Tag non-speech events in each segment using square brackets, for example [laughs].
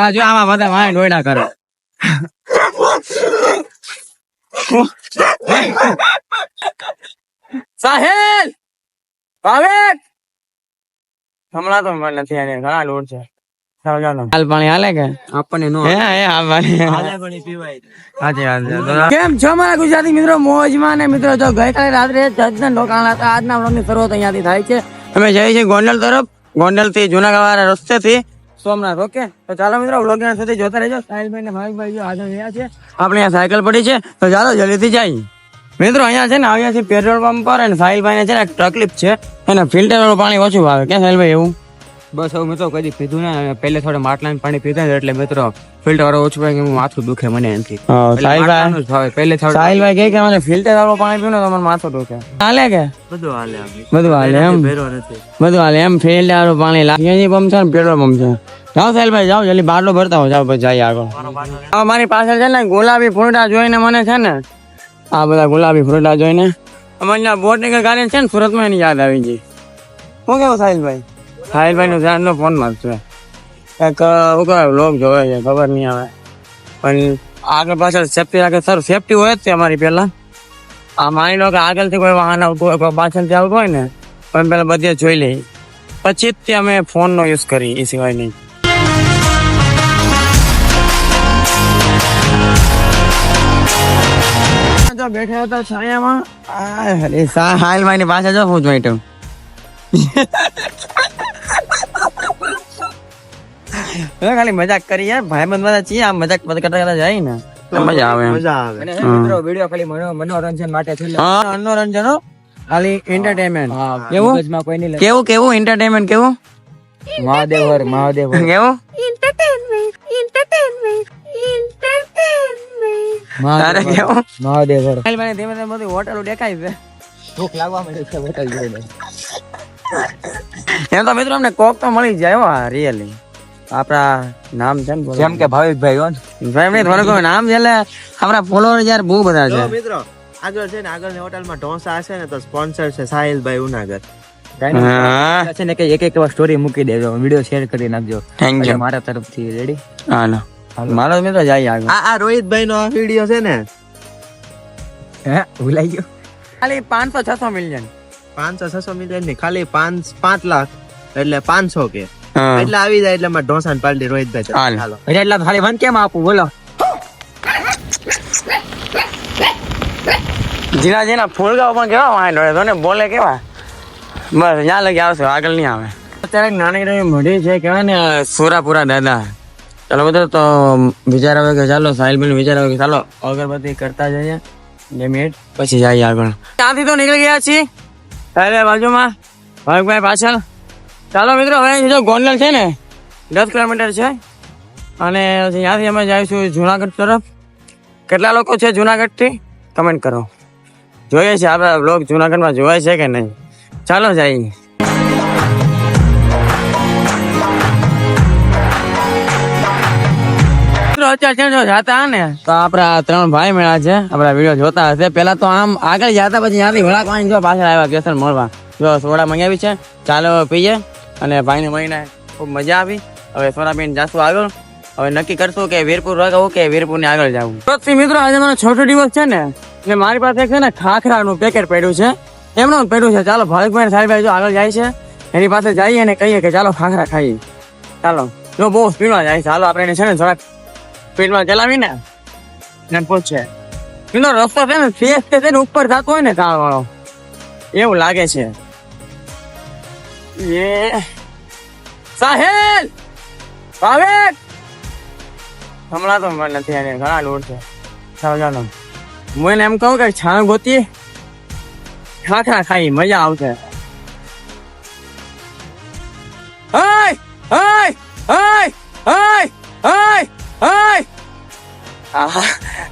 આ જો આમાં બધા વાય ડોયડા કરે. સાહેલ ભાવેક! હમણાં તો મને નથી આને ઘણા લોડ છે. હાલ પાણી હાલે કે? આપણને નો હે હે હાલ પાણી પાણી પીવાય હાજી હાજી. કેમ છો મારા ગુજરાતી મિત્રો? મોજમાં ને મિત્રો જો ગઈકાલે રાત્રે જજના ઢોકાણા હતા. આજના વ્લોગની શરૂઆત અહીંયાથી થાય છે. અમે જઈએ છીએ ગોંડલ તરફ. ગોંડલથી જુનાગઢ વાળા રસ્તેથી. સોમનાથ, ઓકે? તો ચાલો મિત્રો વ્લોગ સુધી જોતા રહેજો. સાહિલભાઈ ને ભાવિકભાઈ જો હાજર રહ્યા છે. આપણે અહીંયા સાયકલ પડી છે. તો ચાલો જલ્દીથી જઈએ. મિત્રો, અહીંયા છે ને અહીંયાથી પેટ્રોલ પંપ પર અને સાહિલભાઈ ને છે ને તકલીફ છે. અને ફિલ્ટર પાણી ઓછું આવે ક્યાં સાહિલભાઈ એવું? બસ હવે મિત્રો કદી પીધું ને. પહેલે થોડે માટલાનું પાણી પીધા એટલે મિત્રો ફિલ્ટર વાળો ઓછું હોય કે માથું દુખે મને એમથી. સાહિલભાઈ. ભાવે પહેલે સાહિલભાઈ કહે કે મને ફિલ્ટર વાળો પાણી પીવું ને તો મને માથું દુખે. હાલે કે? બધું હાલે બધું હાલે એમ? બધું હાલે એમ? ફિલ્ટર વાળું પાણી લાગે પંપ છે ને પેટ્રોલ પંપ છે. જાઓ સાહેલભાઈ જાઓ જલ્દી બાટલો ભરતા હો જાઓ પછી જઈએ આગળ. આ મારી પાછળ છે ને ગુલાબી ફ્રુટા જોઈને મને છે ને આ બધા ગુલાબી ફ્રુટા જોઈને અમારી બોટનિકલ ગાર્ડન છે ને સુરતમાં એની યાદ આવી ગઈ. શું કેવું સાહિલભાઈ? સાહિલભાઈ નું ધ્યાન ફોનમાં છે. એક શું કહેવાય લોક જોવે છે, ખબર નહીં આવે પણ આગળ પાછળ સેફટી રાખે સર સેફટી હોય જ છે અમારી પહેલા. આ માની લો કે આગળથી કોઈ વાહન આવતું હોય કોઈ પાછળથી આવતું હોય ને પણ પેલા બધે જોઈ લઈ પછી જ તે અમે ફોનનો યુઝ કરી એ સિવાય નહીં. બેઠા હતા છાયામાં. હાલ મારી પાસે જો પૂછ બેઠો. હવે ખાલી મજાક કરી યાર. ભાઈ બંધ બધા છીએ આ મજાક કરતા કરતા જાય ને. મજા આવે મજા આવે. અને મિત્રો વિડિયો ખાલી મનોરંજન માટે છે હા. મનોરંજન હો. ખાલી એન્ટરટેનમેન્ટ કેવું મગજમાં કોઈ નહીં કેવું કેવું? એન્ટરટેનમેન્ટ કેવું? મહાદેવર મહાદેવ હર મહાદેવ હર. કેવું? મહાદેવ હર. મને ધીમે ધીમે બધી હોટલો દેખાય છે. ભૂખ લાગવા માંડી છે હોટલ જોઈને. એમ તો મિત્રો અમને કોક તો મળી જાય હો રિયલી આપણા નામ છે ને જેમ કે ભાવિકભાઈ હો ને. ભાઈ એમની થોડુંક નામ છે એટલે આપણા ફોલોવર યાર બહુ બધા છે. મિત્રો આગળ છે ને આગળની હોટલમાં ઢોસા હશે ને તો સ્પોન્સર છે સાહિલભાઈ ઉનાગર. કાંઈ. હા. છે ને કે એક એક સ્ટોરી મૂકી દેજો. વીડિયો શેર કરી નાખજો. થેન્ક યુ મારા તરફથી રેડી હાલો. મારો મિત્રો જાય આગળ. આ આ રોહિતભાઈ નો વીડિયો છે ને. હે ભૂલાઈ ગયો. ખાલી પાંચસો છસો મિલિયન પાંચસો છસો મિલિયન ને ખાલી પાંચ પાંચ લાખ. એટલે પાંચસો કે. એટલે આવી જાય એટલે મારે ઢોસા ને પાલડી રોહિતભાઈ. હાલો. અરે ખાલી વન કેમ આપું બોલો. જીના જીના ફૂલગાઓ પણ કેવા વાંય ડોળે તો ને બોલે કેવા? બસ ત્યાં લગી આવશે આગળ નહીં આવે. અત્યારે નાની નાની મઢી છે કેવાય ને સુરાપુરા દાદા. ચાલો બધા તો વિચાર આવે કે ચાલો સાહિલબેન વિચાર આવે કે ચાલો અગરબત્તી કરતા જઈએ. બે મિનિટ પછી જઈએ આગળ. ત્યાંથી તો નીકળી ગયા છીએ? તારે બાજુમાં ભાવિકભાઈ પાછળ. ચાલો મિત્રો, હવે જો ગોંડલ છે ને, દસ કિલોમીટર છે. અને ત્યાંથી અમે જઈશું જુનાગઢ તરફ. કેટલા લોકો છે જુનાગઢથી? કમેન્ટ કરો. જોઈએ છે આપણે બ્લોગ જુનાગઢમાં જોવાય છે કે નહીં. ચાલો જઈએ. જાતા ને, તો આપણા ત્રણ ભાઈ મેળા છે. આપણા વીડિયો જોતા હશે. પેલા તો આમ આગળ જતા, પછી ત્યાંથી વળાક વાળીને જો પાછળ આવ્યા, કેસર મળવા. જો સોડા મંગાવી છે. ચાલો પીએ. અને ભાઈને મળીને ખૂબ મજા આવી. હવે સોનાબેન જાશું આગળ હવે નક્કી કરશું કે વીરપુર રોકાવું કે વીરપુર ને આગળ જવું. તો મિત્રો, આજે મારો છોટો દિવસ છે ને, એટલે મારી પાસે છે ને ખાખરાનું પેકેટ પડ્યું છે. એમનું પડ્યું છે. ચાલો ભાવિકભાઈ સાહેબ જો આગળ જાય છે, એની પાસે જઈએ અને કહીએ કે ચાલો ખાખરા ખાઈએ. ચાલો, જો બહુ સ્પીડમાં જાય ચાલો આપણે એને છે ને થોડાક સ્પીડમાં ચલાવીને ને પૂછે. મિત્રો, રસ્તો છે ને ફેસ છે ને, ઉપર થતો હોય ને કાળવાળો એવું લાગે છે. એ. સાહેલ! ભાવેક! હમણાં તો મને નથી આને ઘણા લોડ છે. ચાલો હું એને એમ કહું કે છાણ ગોતી. ખાખરા ખાઈ મજા આવશે. હાય! હાય! હાય! હાય! હાય! હાય! આહા,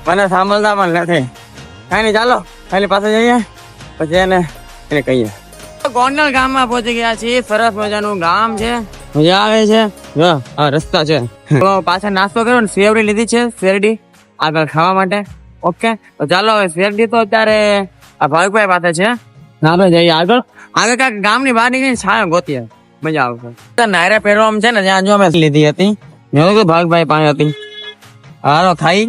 મને સાંભળતા પણ નથી. કાંઈ નહીં ચાલો ખાલી પાસે જઈએ. પછી એને એને કહીએ. ગોંડલ ગામમાં પહોંચી ગયા છીએ. સરસ મજાનું ગામ છે. મજા આવે છે. આ રસ્તા છે. તો પાછળ નાસ્તો કર્યો ને શેરડી લીધી છે, શેરડી. આગળ ખાવા માટે. ઓકે, તો ચાલો હવે શેરડી તો અત્યારે આ ભાવિકભાઈ પાસે છે. આપણે જઈએ આગળ. આગળ કાંઈક ગામની બહાર નીકળીને છાયો ગોતીએ. મજા આવશે. નાયરા પહેરવામાં છે ને, ત્યાં જો અમે લીધી હતી. મેં કીધું ભાગભાઈ પાસે હતી. હારો ખાઈ.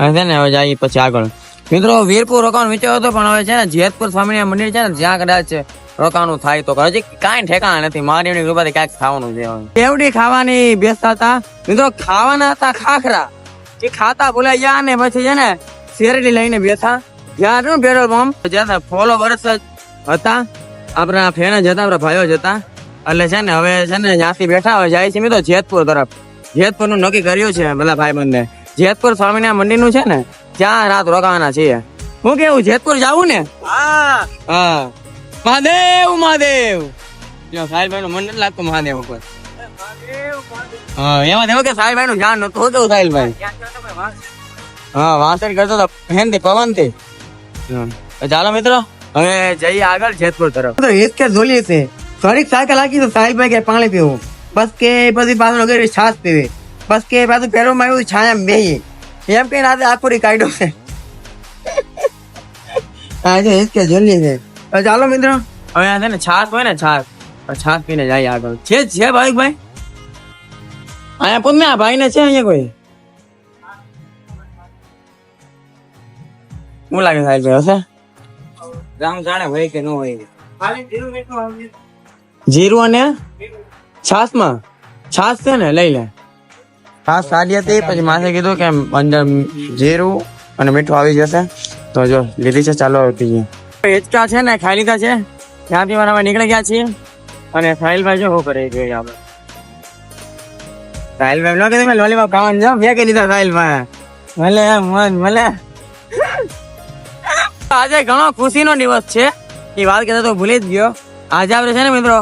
અને ને, હવે જઈએ પછી આગળ. મિત્રો, વીરપુર રોકાવાનું વિચાર હતો, પણ હવે છે ને, જેતપુર સ્વામિનારાયણ મંદિર છે ને જ્યાં કદાચ રોકાવાનું થાય તો હજી કાંઈ ઠેકાણા નથી. મારી એની કૃપાથી ક્યાંક ખાવાનું છે હવે. કેવડી ખાવાની બેસતા હતા? મિત્રો ખાવાના હતા ખાખરા. એ ખાતા ભૂલાઈ ગયા ને પછી છે ને શેરડી લઈને બેઠા. જ્યાં હતું પેટ્રોલ પંપ જ્યાં ફોલો વર્ષ જ હતા. આપણા ફેન જ હતા આપણા ભાઈઓ જ હતા. એટલે છે ને હવે છે ને જ્યાંથી બેઠા હોય જાય છે મિત્રો જેતપુર તરફ. જેતપુરનું નક્કી કર્યું છે બધા ભાઈ બંને. જેતપુર સ્વામિનારાયણ મંદિરનું છે ને ત્યાં રાત રોકાવાના છીએ. હું કેવું જેતપુર જાવું ને? હા. મહાદેવ મહાદેવ. જો સાહિલભાઈ નું મન નથી લાગતું મહાદેવ ઉપર. હા, એમાં એવું કે સાહિલભાઈ નું નતું હતું સાહેબભાઈ? હા વાંસણ કરતો તો ફેનથી પવન ચાલો મિત્રો, હવે જઈએ આગળ જેતપુર તરફ. તો એક કે જોલી છે. થોડીક સાયકલ લાગી તો સાહેબભાઈ કે પાણી પીવું. બસ કે પછી પાછું વગેરે છાશ પીવી. બસ કે પાછું પેરોમાં આવ્યું છાયા બેહી. એમ કઈ રાતે આખુરી કાઢ્યો છે. [laughs] હા, જો એક કે જોલી છે. ચાલો મિત્ર. હવે આ છે ને છાશ હોય ને છાશ તો પીને જાય આગળ. છે છે ભાઈ ભાઈ? અહીંયા પૂછ ને આ ભાઈ ને છે અહીંયા કોઈ? શું લાગે સાહેબ હશે? રામ જાણે હોય કે ન હોય. જીરું અને છાસમાં છાસ છે ને લઈ લે. છાસ સારી હતી પછી માસે કીધું કે અંદર જીરું અને મીઠું આવી જશે. તો જો લીધી છે ચાલો પીએ. હિચકા છે ને, ખાઈ લીધા છે. ત્યાંથી મારા નીકળી ગયા છીએ. અને સાહિલભાઈ જો શું કરે જોઈએ આપણે. સાહિલભાઈ નો કીધું મેં લોલીપોપ ખાવાનું જો બે કહી દીધા સાહિલભાઈ. ભલે મન ભલે. આજે ઘણો ખુશીનો દિવસ છે. એ વાત કહેતા તો ભૂલી જ ગયો. આજે આપણે છે ને મિત્રો,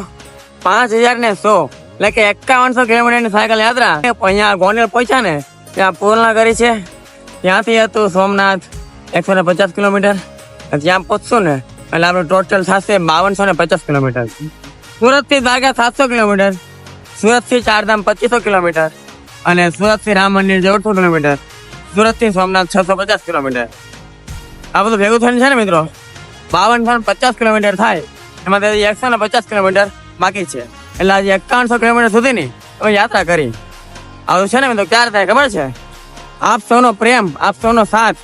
પાંચ હજાર ને સો, એટલે કે એકાવનસો કિલોમીટરની સાયકલ યાત્રા. અહીંયા ગોંડલ પહોંચ્યા ને, ત્યાં પૂર્ણ કરી છે. ત્યાંથી હતું સોમનાથ, એકસો ને પચાસ કિલોમીટર. ત્યાં પહોંચશું ને, એટલે આપણે ટોટલ થશે બાવનસો ને પચાસ કિલોમીટર. સુરતથી દ્વારકા સાતસો કિલોમીટર સુરતથી ચારધામ પચીસો કિલોમીટર, અને સુરતથી રામ મંદિર ચૌદસો કિલોમીટર સુરતથી સોમનાથ છસો પચાસ કિલોમીટર. આ બધું ભેગું થઈને છે ને મિત્રો, બાવનસો ને પચાસ કિલોમીટર થાય, એમાં એકસો ને પચાસ કિલોમીટર બાકી છે. એટલે આજે એકાવનસો કિલોમીટર સુધીની અમે યાત્રા કરી. આવું છે ને મિત્રો, ક્યારે થાય ખબર છે? આપ સૌનો પ્રેમ, આપ સૌનો સાથ,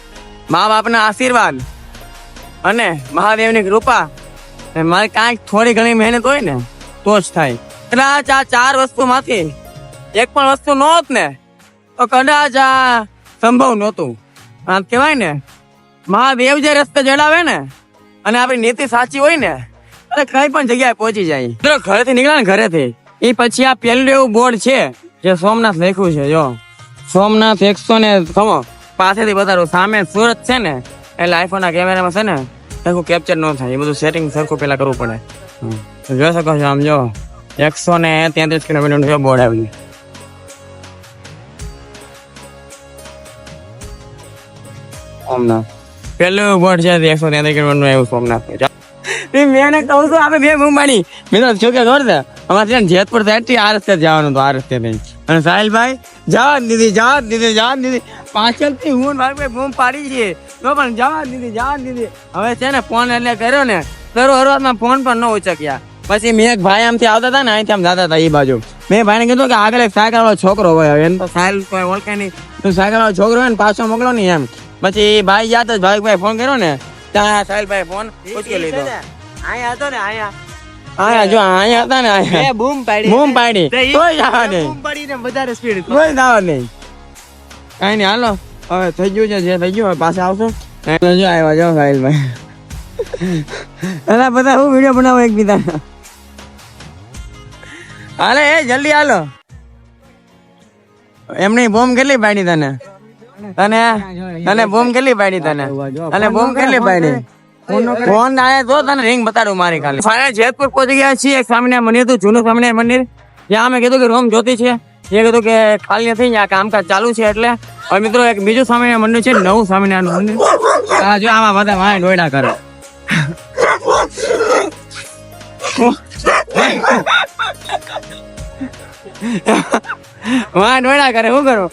મા બાપના આશીર્વાદ અને મહાદેવની કૃપા. અને મારી કાંઈક થોડી ઘણી મહેનત હોય ને, તો જ થાય. કદાચ આ ચાર વસ્તુમાંથી એક પણ વસ્તુ ન હોત ને, તો કદાચ આ સંભવ નહોતું. આમ કહેવાય ને, મહાદેવ જે રસ્તે જડાવે ને, અને આપણી નીતિ સાચી હોય ને એટલે કઈ પણ જગ્યાએ પહોંચી જાય. મિત્રો, ઘરેથી નીકળ્યા ને ઘરેથી. એ પછી આ પેલું એવું બોર્ડ છે, જે સોમનાથ લખ્યું છે, જો. સોમનાથ એકસો ને સમો પાસેથી બતાડું, સામે સુરત છે ને એટલે આઈફોનના કેમેરામાં છે ને સરખું કેપ્ચર ન થાય. એ બધું સેટિંગ સરખું પહેલાં કરવું પડે. જોઈ શકો છો આમ જો એકસો ને તેત્રીસ કિલોમીટર બોર્ડ આવ્યું સોમનાથ. પેલું બોર્ડ છે એકસો તેત્રીસ કિલોમીટર એવું સોમનાથ. મેં કહું છું આપણે બે મુંબાણી મિત્રો શું કે ખબર છે? અમારે ત્યાં જેતપુર સાઈડ આ રસ્તે જવાનું તો આ રસ્તે નહીં અને સાહિલભાઈ જવા દીધી જવા દીધી જવા દીધી પાછળથી હું ભાઈ બૂમ પાડી છે. તો પણ જવા દીધી જવા દીધી. હવે છે ને ફોન એટલે કર્યો ને તરો હરવાતમાં ફોન પણ ન ઉચક્યા. પછી મેં એક ભાઈ આમથી આવતા હતા ને અહીંથી આમ જતા હતા એ બાજુ. મેં ભાઈને કીધું કે આગળ એક સાયકલ વાળો છોકરો હોય એને તો સાયકલ કોઈ ઓળખે નહીં. તું સાયકલ વાળો છોકરો હોય ને પાછો મોકલો નહીં એમ. પછી એ ભાઈ જાત જ ભાઈ ભાઈ ફોન કર્યો ને ત્યાં ભાઈ ફોન ઉચકી લીધો. અહીંયા હતો ને અહીંયા. આયા જો આયા હતા ને આયા બૂમ પાડી બૂમ પાડી. કોઈ જવા નહીં. બૂમ પાડીને વધારે સ્પીડ કોઈ જવા નહીં. કઈ નહીં હાલો. હવે થઈ ગયું છે જે થઈ ગયું હવે પાછા આવશો જો આવ્યા જો સાહિલભાઈ અલા બધા હું વીડિયો બનાવો એકબીજા હાલે એ જલ્દી હાલો એમની બોમ્બ કેટલી પાડી તને તને તને બોમ્બ કેટલી પાડી તને અને બોમ્બ કેટલી પાડી ફોન આયા તો તને રિંગ બતાડું મારી ખાલી જેતપુર પહોંચી ગયા છીએ સ્વામિનારાયણ મંદિર હતું જૂનું સામે મંદિર ત્યાં અમે કીધું કે રોમ જ્યોતિ છે એ કીધું કે ખાલી નથી, આ કામકાજ ચાલુ છે એટલે. હવે મિત્રો, એક બીજું સ્વામિનારાયણ મંદિર છે, નવું સ્વામિનારાયણ મંદિર. આ જો આમાં બધા વાય ડોયડા કરે. વાય ડોયડા કરે, શું કરું?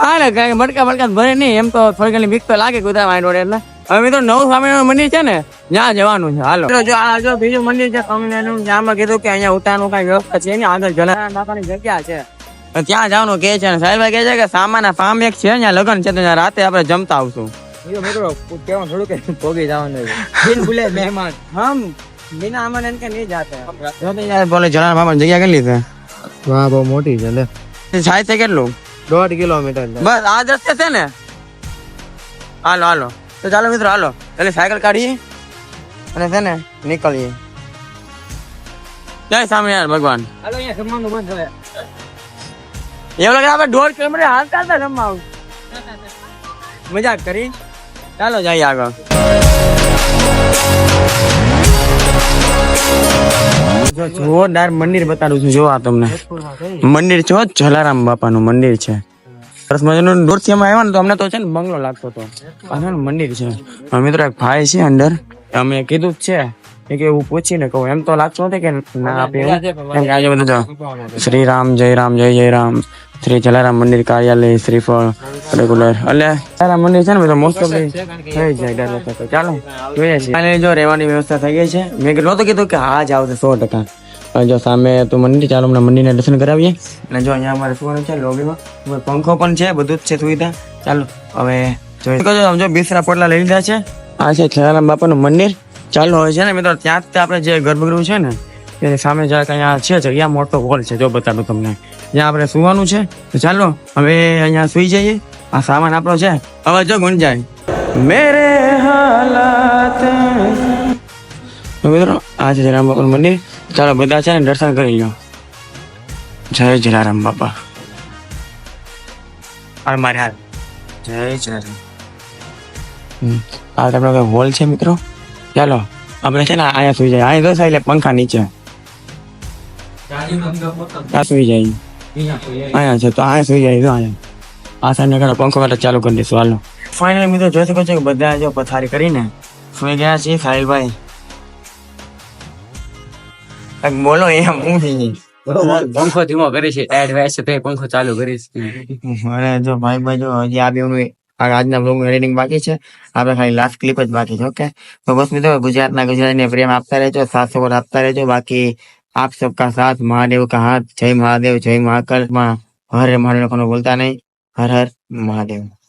હા ને કઈ મટકા મટકા ભરે નહીં, એમ તો થોડી ઘણી બીક તો લાગે કુદા વાય ડોડે એટલે. હવે મિત્રો, નવું સ્વામિનારાયણ મંદિર છે ને ત્યાં જવાનું છે, હાલો. જો આ જો બીજું મંદિર છે સ્વામિનારાયણ જ્યાંમાં કીધું કે અહીંયા ઉતારનું કઈ વ્યવસ્થા છે નહીં, આગળ જલારામ બાપાની જગ્યા છે. ત્યાં જવાનું કે છે અને સાહેબ કે છે કે સામાના ફાર્મ એક છે ત્યાં લગ્ન છે તો ત્યાં રાતે આપણે જમતા આવશું. મિત્રો કેવું થોડું કે ભોગી જવાનું બિન ભૂલે [laughs] મહેમાન. હમ બિના એમ કે નહીં જાતે. યાર બોલે જલારામ મામા જગ્યા કેટલી છે વાહ બહુ મોટી છે લે. સાહેબ છે કેટલું? દોઢ કિલોમીટર બસ આ રસ્તે છે ને? હાલો હાલો. તો ચાલો મિત્રો હાલો. એટલે સાયકલ કાઢીએ અને છે ને નીકળીએ. જય યાર ભગવાન. હાલો અહીંયા જમવાનું બંધ હવે. એવું લાગે આપણે દોઢ કિલોમીટર હાલતા હતા રમવા આવું. મજાક કરી? ચાલો જઈએ આગળ. જોરદાર મંદિર બતાડું છું જોવા તમને. મંદિર છો જલારામ બાપાનું મંદિર છે. સરસ મજાનું દૂરથી અમે આવ્યા ને તો અમને તો છે ને બંગલો લાગતો હતો. મંદિર છે. મિત્રો, એક ભાઈ છે અંદર. અમે કીધું જ છે કે એવું પૂછીને કહું. એમ તો લાગતું નથી કે ના આપે એમ કે આજે બધું જો શ્રી રામ જય રામ જય જય રામ શ્રી જલારામ મંદિર કાર્યાલય શ્રીફળ રેગ્યુલર એટલે જલારામ મંદિર છે ને બધું મોસ્ટ ઓફ થઈ જાય દર વખતે તો. ચાલો જોઈએ અને જો રહેવાની વ્યવસ્થા થઈ ગઈ છે. મેં કીધું નહોતું કીધું કે હા જ આવશે સો ટકા. જો સામે તો મંદિર ચાલો હમણાં મંદિરના દર્શન કરાવીએ. અને જો અહીંયા અમારે સુવાનું છે લોબીમાં પંખો પણ છે બધું જ છે સુવિધા. ચાલો હવે જોઈ શકો છો, જો બિસરા પોટલા લઈ લીધા છે. આ છે જલારામ બાપાનું મંદિર. ચાલો હોય છે ને મિત્રો ત્યાં જ આપણે જે ગર્ભગૃહ છે ને એની સામે જરાક અહીંયા છે જગ્યા મોટો હોલ છે જો બતાડું તમને. જ્યાં આપણે સુવાનું છે તો ચાલો હવે અહીંયા સુઈ જઈએ. આ સામાન આપણો છે હવે જો ગુંજાય. મેરે હાલાત. મિત્રો આ છે જલારામ બાપા મંદિર. ચાલો બધા છે ને દર્શન કરી લો જય જલારામ બાપા. હાલ મારે હાલ. જય જલારામ. આ કઈ હોલ છે મિત્રો? ચાલો આપણે છે ને અહીંયા સુઈ જાય અહીંયા તો એટલે પંખા નીચે. ત્યાં સુઈ જાય અહીંયા છે તો અહીંયા સુઈ જાય તો અહીંયા. આ સાઈડ કાઢો પંખો કાઢો ચાલુ કરી દઈશું. હાલો. ફાઇનલી મિત્રો જોઈ શકો છો કે બધા જો પથારી કરીને સુઈ ગયા છે સાહિલભાઈ. કંઈક બોલો એમ હું થઈ પંખો ધીમો કરીશ એડવાઇસ છે તો પંખો ચાલુ કરીશ અને જો ભાઈ ભાઈ જો હજી આ આ આજના બ્લોગ એડિટિંગ બાકી છે. આપણે ખાલી લાસ્ટ ક્લિપ જ બાકી છે ઓકે તો બસ મિત્રો, ગુજરાતના ગુજરાતીને પ્રેમ આપતા રહેજો, સાથ સપોર્ટ આપતા રહેજો. બાકી આપ સબકા સાથ, મહાદેવ કા હાથ, જય મહાદેવ, જય મહાકાલ. માં હર મહાદેવ ભૂલતા નહીં. હર હર મહાદેવ.